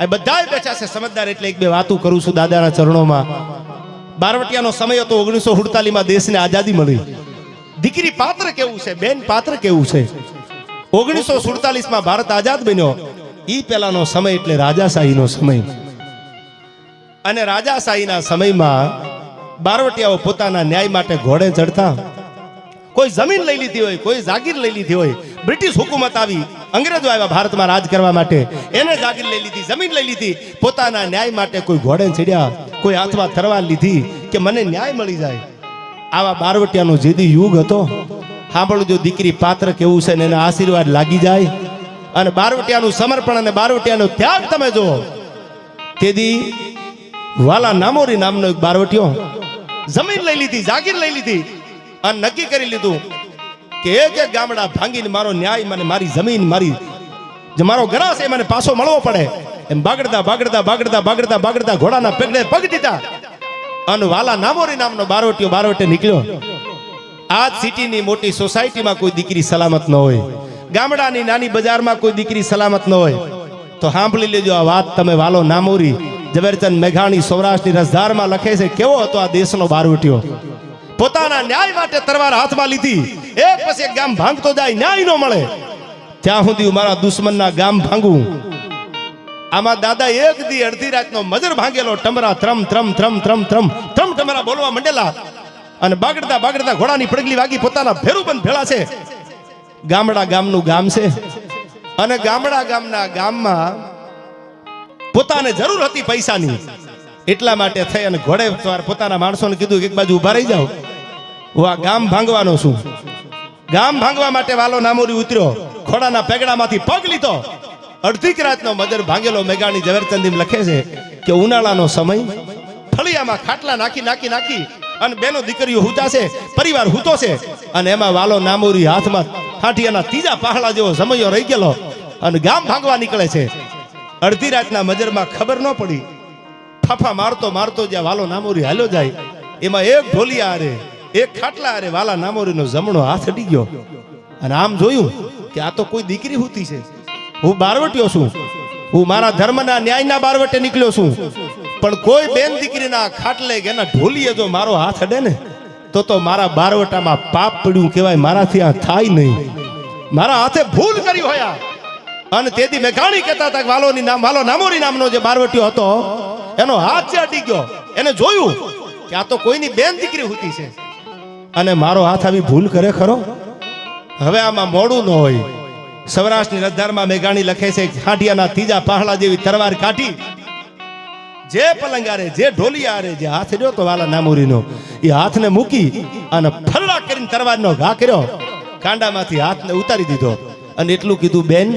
આ બધા બેઠા છે સમજદાર એટલે એક બે વાતો કરું છું દાદાના ચરણોમાં. બારવટિયાનો સમય હતો, ઓગણીસો સુડતાલીસમાં દેશને આઝાદી મળી. દીકરી પાત્ર કેવું છે? બેન પાત્ર કેવું છે? ઓગણીસો સુડતાલીસમાં ભારત આઝાદ બન્યો. ઈ પહેલાનો સમય એટલે રાજાશાહીનો સમય. અને રાજાશાહીના સમયમાં બારવટિયાઓ પોતાના ન્યાય માટે ઘોડે ચડતા. કોઈ જમીન લઈ લીધી હોય, કોઈ જાગીર લઈ લીધી હોય, બ્રિટિશ હુકુમત આવી. અંગ્રેજો આવ્યા ભારતમાં રાજ કરવા માટે. એને જાગીર લઈ લીધી, જમીન લઈ લીધી. પોતાના ન્યાય માટે કોઈ ઘોડે ચડ્યા, કોઈ હાથમાં તરવાર લીધી કે મને ન્યાય મળી જાય. આવા બારવટિયાનો જેદી યુગ હતો. સાંભળું જો દીકરી પાત્ર કેવું છે ને એના આશીર્વાદ લાગી જાય. અને બારવટિયાનું સમર્પણ અને બારવટિયાનો ત્યાગ તમે જુઓ. તેદી વાલા નામોરી નામનો એક બારવટિયો. જમીન લઈ લીધી, જાગીર લઈ લીધી અને નક્કી કરી લીધું કે એક એક ગામડા ભાંગીને મારો ન્યાય મને મારી જમીન, મારી જે મારો ગ્રાસ એ મને પાછો મળવો પડે. એમ બાગડતા બાગડતા બાગડતા બાગડતા બાગડતા ઘોડાના પગડે પગ દીધા. અને વાલા નામોરી નામનો બારોટીઓ બારોટે નીકળ્યો. આ સિટીની મોટી સોસાયટીમાં કોઈ દીકરી સલામત ન હોય. ગામડાની નાની બજારમાં કોઈ દીકરી સલામત ન હોય. તો સાંભળી લેજો આ વાત તમે વાલો નામોરી. ઝવેરચંદ મેઘાણી સૌરાષ્ટ્રની રસધારમાં લખે છે, કેવો હતો આ દેશનો બારવટીયો પોતાના ન્યાય માટે તરવાર હાથમાં લીધી. એક પછી ગામ ભાંગતો જાય, ન્યાય ન મળે. ત્યાં સુધી મારા દુશ્મનના ગામ ભાંગું. આમાં દાદા એક દી અડધી રાતનો મજર ભાંગેલો, ટમરા ત્રમ ત્રમ ત્રમ ત્રમ ત્રમ ત્રમ ટમરા બોલવા મંડેલા. અને બાગડતા બાગડતા ઘોડાની પડગલી વાગી પોતાના ભેરુબંધ ભેળા છે. ગામડા ગામનું ગામ છે. અને ગામડા ગામના ગામમાં પોતાને જરૂર હતી પૈસાની. એટલા માટે થઈ અને ઘોડે સવાર પોતાના માણસોને કીધું એક બાજુ ઊભા રહી જાઓ. હું આ ગામ ભાંગવાનો છું. ગામ ભાંગવા માટે વાલો નામોરી ઉતર્યો. ઘોડાના પેગડામાંથી પગ લીધો. અડધી રાતનો મદર ભાંગેલો મેઘાણી ઝવેરચંદીમ લખે છે કે ઉનાળાનો સમય ફળિયામાં ખાટલા નાખી નાખી નાખી અને બેનો દીકરીઓ હુતાશે પરિવાર હુતો છે અને એમાં વાલો નામોરી હાથમાં હાંઠિયાના ત્રીજા પહાડા જેવો સમયો રહી ગયેલો અને ગામ ભાંગવા નીકળે છે. અડધી રાતના મજરમાં ખબર ન પડી ફાફા મારતો મારતો જ્યાં વાલો નામોરી હાલ્યો જાય, એમાં એક ઢોલિયા આરે એક ખાટલા આરે વાલા નામોરીનો જમણો હાથ અડી ગયો. અને આમ જોયું કે આ તો કોઈ દીકરી હુતી છે. હું બારવટ્યો છું. હું મારા ધર્મના ન્યાયના બારવટે નીકળ્યો છું. પણ કોઈ બેન દીકરીના ખાટલે કે એના ઢોલીએ જો મારો હાથ અડે ને, તો તો મારા બારવટામાં પાપ પડ્યું કહેવાય, મારાથી આ થાય નહીં. મારા હાથે ભૂલ કરી હોયા અને તેથી મેઘાણી કહેતા હતા વાલોની નામ, વાલો નામોરી નામનો જે બારવટીયો હતો એનો હાથ જે ગયો. એને જોયું કે આ તો કોઈની બેન દીકરી હોતી છે. અને મારો હાથ આવી ભૂલ કરે ખરો? હવે આમાં મોડું ન હોય. સૌરાષ્ટ્રની રજધારમાં મેઘાણી લખે છે ખાંડિયાના ત્રીજા પહાડા જેવી તરવાર કાઢી. જે પલંગારે, જે ઢોલિયારે, જે હાથ રહ્યો તો વાલા નામુરીનો, એ હાથને મૂકી અને ફરડા કરીને તરવારનો ઘા કર્યો. કાંડામાંથી હાથને ઉતારી દીધો. અને એટલું કીધું, બેન,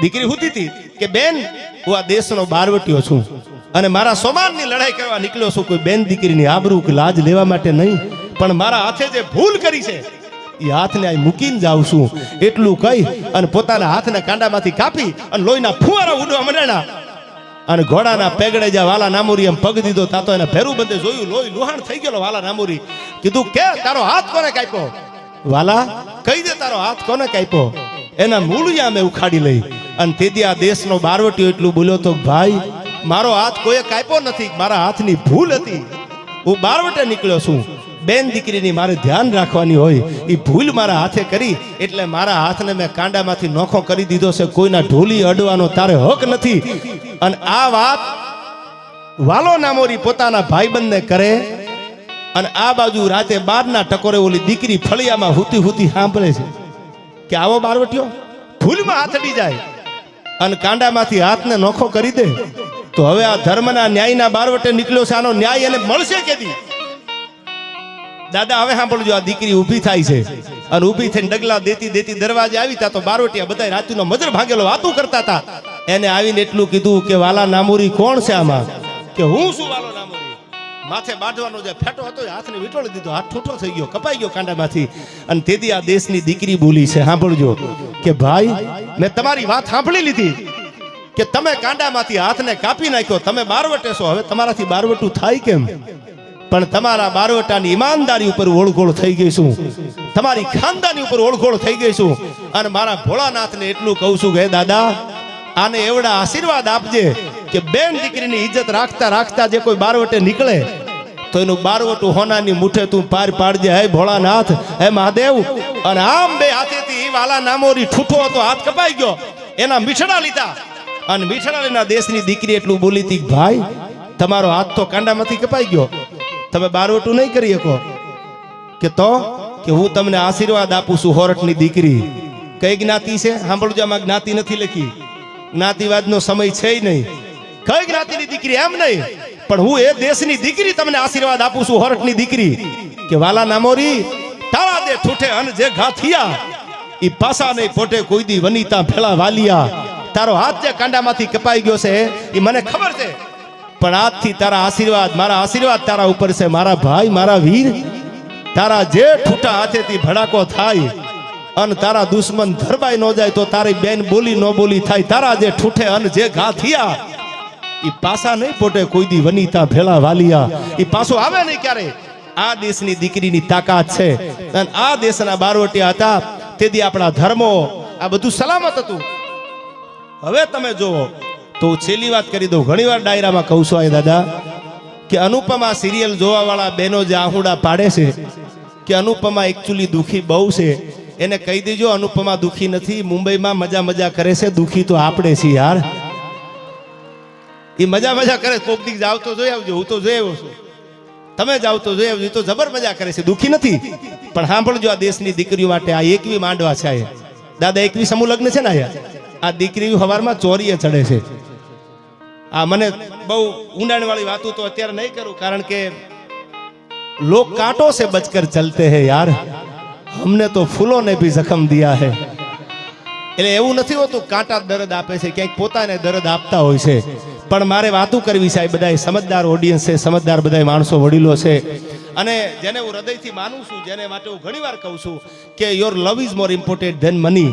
દીકરી હુતી હતી કે બેન હું આ દેશનો બારવટીયો છું. અને મારા સમાનની લડાઈ કરવા નીકળ્યો છું, કોઈ બેન દીકરીની આબરૂ કે લાજ લેવા માટે નહીં. પણ મારા હાથે જે ભૂલ કરી છે, એ હાથને અહીં મૂકીને જાઉં છું. એટલું કહી અને પોતાના હાથના કાંડામાંથી કાપી અને લોહીના ફુવારા ઉડવા મંડ્યા અને ઘોડાના પેગડે જ્યાં વાલા નામોરી એમ પગ દીધો તાતો એને ભેરું બંધે જોયું, લોહી લુહાણ થઈ ગયેલો વાલા નામોરી. કીધું, કે, તારો હાથ કોને કાપ્યો? વાલા, કહી દે તારો હાથ કોને કાપ્યો? એના મૂળિયા મેં ઉખાડી લઈ. અને તેથી આ દેશનો બારવટીયો એટલું બોલ્યો તો, ભાઈ, મારો હાથ કોઈએ કાપ્યો નથી, મારા હાથની ભૂલ હતી. હું બારવટે નીકળ્યો છું. બેન દીકરીની મારે ધ્યાન રાખવાની હોય. એ ભૂલ મારા હાથે કરી, એટલે મારા હાથને મેં કાંડામાંથી નોખો કરી દીધો છે. કોઈના ઢોલી અડવાનો તારે હક નથી. અને આ વાત વાલો નામોરી પોતાના ભાઈબંધને કરે. અને આ બાજુ રાતે બારના ટકોરે ઓલી દીકરી ફળિયામાં હુતી હુતી સાંભળે છે કે, આવો બારવટ્યો ભૂલમાં હાથ અડી જાય. અને કાંડામાંથી હાથને નોખો કરી દે, તો હવે આ ધર્મના ન્યાયના બારવટે નીકળ્યો છે. આનો ન્યાય એને મળશે કેદી? દાદા, હવે સાંભળજો, આ દીકરી ઊભી થાય છે. અને ઊભી થઈને ડગલા દેતી દેતી દરવાજે આવી તા તો બારવટિયા બધા રાતુનો મજર ભાગેલો વાતું કરતા હતા એને આવીને એટલું કીધું કે વાલા નામુરી કોણ છે આમાં? કે હું શું વાલો નામુરી? માથે બાંધવાનો જે ફેટો હતો એ હાથને વીંટોળી દીધો. હાથ ઠૂઠો થઈ ગયો, કપાઈ ગયો કાંડામાંથી. અને તેથી આ દેશની દીકરી બોલી છે, સાંભળજો કે ભાઈ, મેં તમારી વાત સાંભળી લીધી કે તમે કાંડામાંથી હાથને કાપી નાખ્યો, તમે બારવટે છો. હવે તમારાથી બારવટું થાય કેમ? પણ તમારા બારવટાની ઈમાનદારી ઉપર ઓળખોળ થઈ ગઈ છું. તમારી ખાનદાની ઉપર ઓળખોળ થઈ ગઈ છું. અને મારા ભોળાનાથને એટલું કહું છું કે દાદા, આને એવડા આશીર્વાદ આપજે. કે બેન દીકરીની ઇજ્જત રાખતા રાખતા જે કોઈ બારવટે નીકળે, તો એનું બારવટું હોનાની મુઠે તું પાર પાડજે. હે ભોળાનાથ, હે મહાદેવ, અને આમ બે હાથેથી વાલા નામોરી ઠૂઠો હતો, હાથ કપાઈ ગયો. એના મીઠડા લીધા. અને મીઠડાલીના દેશની દીકરી એટલું બોલી હતી ભાઈ, તમારો હાથ તો કાંડામાંથી કપાઈ ગયો. તમે બારવટું નહીં કરી શકો. કે તો? કે હું તમને આશીર્વાદ આપું છું, હોરઠની દીકરી. કઈ જ્ઞાતિ છે? સાંભળજો, આમાં જ્ઞાતિ નથી લખી. જ્ઞાતિવાદનો સમય છે નહીં. કઈ જ્ઞાતિની દીકરી એમ નહીં, પણ હું એ દેશની દીકરી તમને આશીર્વાદ આપું છું હરટની દીકરી. કે વાલા નામોરી તારા દે ઠૂઠે અન જે ઘા થયા ઈ પાસા નહીં પોટે કોઈ દી વનિતા ફેલા વાલિયા. તારો હાથ જે કાંડામાંથી કપાઈ ગયો છે એ મને ખબર છે. પણ આજથી તારા આશીર્વાદ, મારા આશીર્વાદ તારા ઉપર છે, મારા ભાઈ, મારા વીર. તારા જે ઠૂઠા હાથેથી ભડાકો થાય, અન તારા દુશ્મન ધરબાઈ ન જાય તો તારી બેન બોલી ન બોલી થાય. તારા જે ઠૂઠે અન જે ઘા થયા ઈ પાસા નહીં પોટે કોઈ દી વનિતા ભેળા વાલિયા. ઈ પાછો આવે નહીં ક્યારે? આ દેશની દીકરીની તાકાત છે. અને આ દેશના બારવટિયા હતા તેથી આપણા ધર્મો, આ બધું સલામત હતું. હવે તમે જુઓ, તો છેલ્લી વાત કરી દઉં. ઘણીવાર ડાયરામાં કહું છું આ દાદા, કે અનુપમા સિરિયલ જોવા વાળા બહેનો જે આહુડા પાડે છે, કે અનુપમા એકચ્યુઅલી દુખી બહુ છે, એને કહી દેજો અનુપમા દુઃખી નથી, મુંબઈમાં મજા મજા કરે છે, દુઃખી તો આપણે છીએ યાર એ મજા મજા કરે કોક દીક જાવ તો જોઈ આવજો, હું તો જોઈ આવ્યો છું. તમે જાવ તો જોઈ આવજો તો જબર મજા કરે છે. દુઃખી નથી. પણ સાંભળજો, આ દેશની દીકરીઓ માટે આ એકવી માંડવા છે આ દાદા, એકવી સમૂહ લગ્ન છે ને અહીંયા આ દીકરી હવારમાં ચોરીએ ચડે છે. આ મને બહુ ઊંડાણવાળી વાતો તો અત્યારે નહીં કરું, કારણ કે લોક કાંટો સે બચકર ચલતે હે યાર. હમને તો ફૂલોને ભી જખમ દિયા હૈ. એટલે એવું નથી હોતું, કાંટા દર્દ આપે છે, ક્યાંક પોતાને દર્દ આપતા હોય છે. પણ મારે વાતું કરવી સાહેબ બધા સમજદાર ઓડિયન્સ છે, સમજદાર બધા માણસો વડીલો છે. અને જેને હું હૃદયથી માનું છું, જેને માટે હું ઘણીવાર કહું છું કે your love is more important than money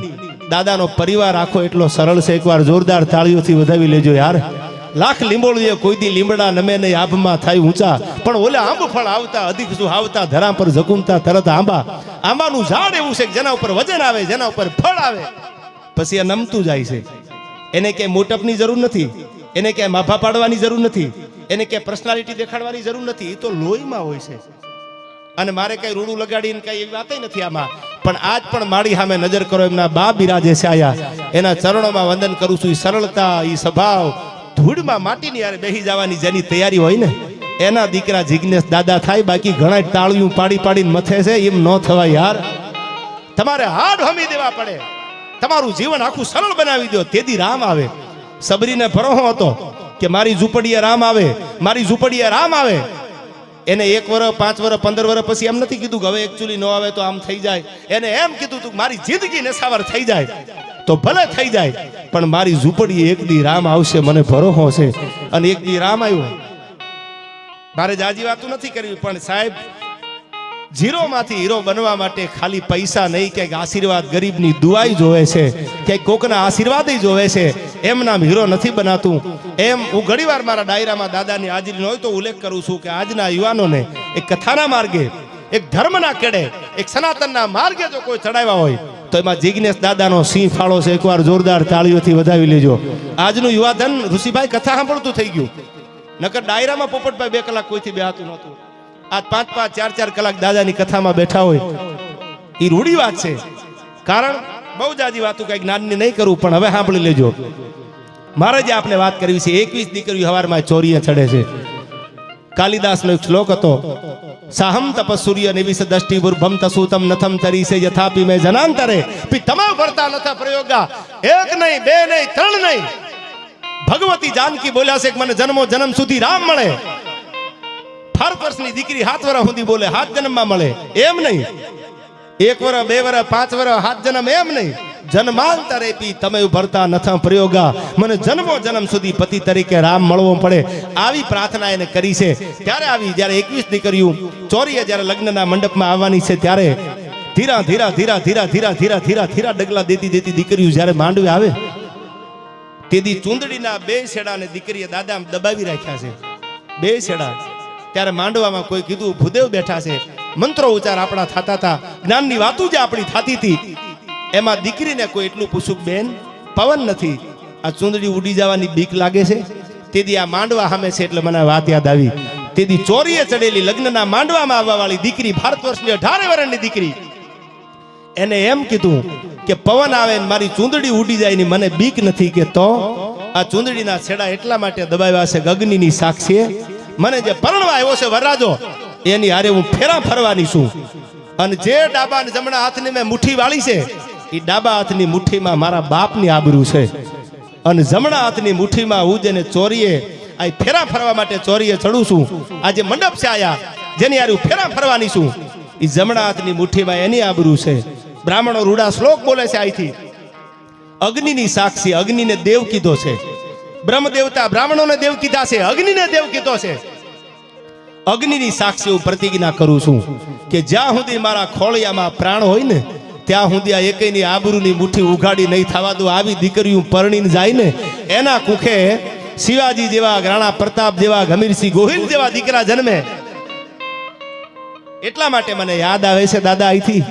દાદાનો પરિવાર આખો એટલો સરળ છે, એકવાર જોરદાર તાળીઓથી વધાવી લેજો યાર. લાખ લીંબોળીએ કોઈ દી લીમડા નમે નહીં, આભમાં થાય ઊંચા. પણ ઓલે આંબ ફળ આવતા, અધિક આવતા, ધરા પર જગુમતા તરત આંબા. આંબાનું ઝાડ એવું છે જેના ઉપર વજન આવે, જેના ઉપર ફળ આવે. પછી આ નમતું જાય છે. એને ક્યાંય મોટપની જરૂર નથી, એને ક્યાંય માફા પાડવાની જરૂર નથી, એને ક્યાંય પર્સનાલિટી દેખાડવાની જરૂર નથી એ તો લોહીમાં હોય છે. અને મારે કઈ રૂડું લગાડીને કઈ એવી વાતય નથી આમાં. પણ આજ પણ મારી સામે નજર કરો, એમના બા બિરાજે છે આયા. એના ચરણોમાં વંદન કરું છું એ સરળતા એ સ્વભાવ. ધૂળમાં માટીની યારે બેસી જવાની જેની તૈયારી હોય ને, એના દીકરા જિજ્ઞેશ દાદા થાય, બાકી ઘણા તાળિયું પાડી પાડીને મથે છે, એમ ન થવાય યાર. તમારે હાડ હમી દેવા પડે. તમારું જીવન આખું સરળ બનાવી દો. તેથી રામ આવે. સબરીને ભરોહો હતો કે મારી ઝૂંપડીએ રામ આવે, મારી ઝૂંપડીએ રામ આવે. એને એક વર્ષ પાંચ વર્ષ પંદર વર્ષ પછી એમ નથી કીધું કે હવે એકચ્યુઅલી ન આવે તો આમ થઈ જાય. એને એમ કીધું તું મારી જિંદગી નશાવર થઈ જાય. તો ભલે થઈ જાય, પણ મારી ઝૂંપડીએ એક દી રામ આવશે, મને ભરોહો છે. અને એક દી રામ આવ્યો. મારે જાજી વાતું નથી કરવી, પણ સાહેબ ઝીરો માંથી હીરો બનવા માટે ખાલી પૈસા નહીં, ક્યાંક આશીર્વાદ ગરીબની દુઆઈ જોવે છે, ક્યાંક કોકના આશીર્વાદ જોવે છે. એમ નામ હીરો નથી બનાતું. એમ હું ઘણીવાર મારા ડાયરામાં દાદાની હાજરી હોય તો ઉલ્લેખ કરું છું કે આજના યુવાનોને એક કથાના માર્ગે, એક ધર્મના કેડે, એક સનાતનના માર્ગે જો કોઈ ચડાવ્યા હોય, તો એમાં જિજ્ઞેશ દાદાનો સિંહ ફાળો છે. એકવાર જોરદાર તાળીઓથી વધાવી લેજો. આજનું યુવાધન ઋષિભાઈ કથા સાંભળતું થઈ ગયું. નકર ડાયરામાં પોપટભાઈ બે કલાક કોઈથી બેહાતું નહોતું. આજ પાંચ પાંચ, ચાર ચાર કલાક દાદાની કથામાં બેઠા હોય એ રૂડી વાત છે. કારણ બહુ જાજી વાતો કઈ જ્ઞાનની નહીં કરું, પણ હવે સાંભળી લેજો. મારે જે આપણે વાત કરવી છે, એકવીસ દીકરીઓ હવારમાં ચોરીએ ચડે છે. કાલિદાસનો એક શ્લોક હતો, સાહમ તપસૂર્ય નિવિસ દષ્ટિ ભમ તસુતમ નથમ તરી છે યથાપી મેં જનાંતરે. પી, તમામ ભરતા નથા પ્રયોગા. એક નહીં, બે નહીં, ત્રણ નહીં. ભગવતી જાનકી બોલ્યા છે કે મને જન્મો જન્મ સુધી રામ મળે. ફાર વર્ષની દીકરી હાથ વરા સુધી બોલે, હાથ જન્મમાં મળે. એમ નહીં. એક વર, બે વર, પાંચ વર, હાથ જન્મ એમ નહીં. જન્માંતરે પી તમે ભરતા નથા પ્રયોગા. મને જન્મો જન્મ સુધી પતિ તરીકે રામ મળવો પડે. આવી પ્રાર્થના એને કરી છે. ત્યારે આવી, જ્યારે એકવીસ દીકરીઓ ચોરીએ જ્યારે લગ્નના મંડપમાં આવવાની છે ત્યારે ધીરા ધીરા ધીરા ધીરા ધીરા ધીરા ધીરા ધીરા ડગલા દેતી દેતી દીકરીઓ જ્યારે માંડવે આવે, તેથી ચૂંદડીના બે છેડાને દીકરીએ દાદા દબાવી રાખ્યા છે. બે છેડા ત્યારે માંડવામાં કોઈ કીધું, ભૂદેવ બેઠા છે. મંત્રો ઉચ્ચાર આપણા થતા હતા. જ્ઞાનની વાતો જે આપણી થતી હતી, એમાં દીકરીને કોઈ એટલું પૂછું બેન, પવન નથી. આ ચૂંદડી ઉડી જવાની બીક લાગે છે? તેથી આ માંડવા સામે છે એટલે મને વાત યાદ આવી. તેથી ચોરીએ ચડેલી લગ્નના માંડવામાં આવવા વાળી દીકરી, ભારત વર્ષની અઢારે વર્ષની દીકરી, એને એમ કીધું કે, પવન આવે ને મારી ચૂંદડી ઉડી જાય ને મને બીક નથી કે તો આ ચૂંદડીના છેડા એટલા માટે દબાવ્યા છે ગગનીની સાક્ષીએ મને જે પરણવા આવ્યો છે વરરાજો, એની હારે હું ફેરા ફરવાની છું. અને જે ડાબા જમણા હાથની મેં મુઠ્ઠી વાળી છે એ ડાબા હાથની મુઠ્ઠીમાં મારા બાપની આબરૂ છે. અને જમણા હાથની મુઠ્ઠીમાં હું જેને ચોરીએ આ ફેરા ફરવા માટે ચોરીએ ચડું છું. આ જે મંડપ છે આયા, જેની હારે હું ફેરા ફરવાની છું. એ જમણા હાથની મુઠ્ઠીમાં એની આબરૂ છે. બ્રાહ્મણો રૂડા શ્લોક બોલે છે અહીંથી અગ્નિની સાક્ષી અગ્નિને દેવ કીધો છે. બ્રહ્મ દેવતા બ્રાહ્મણોને દેવ કીધા છે, અગ્નિને દેવ કીધો છે. અગ્નિની સાક્ષી હું પ્રતિજ્ઞા કરું છું કે જ્યાં સુધી મારા ખોળિયામાં પ્રાણ હોય ને, ત્યાં સુધી આ એકેયની આબરૂની મુઠ્ઠી ઉઘાડી નહીં થવા દો, આવી દીકરીઓ પરણીને જાય ને, એના કુખે શિવાજી જેવા, રાણા પ્રતાપ જેવા, ગમીરસિંહ ગોહિલ જેવા દીકરા જન્મે. એટલા માટે મને યાદ આવે છે દાદા અહીંથી.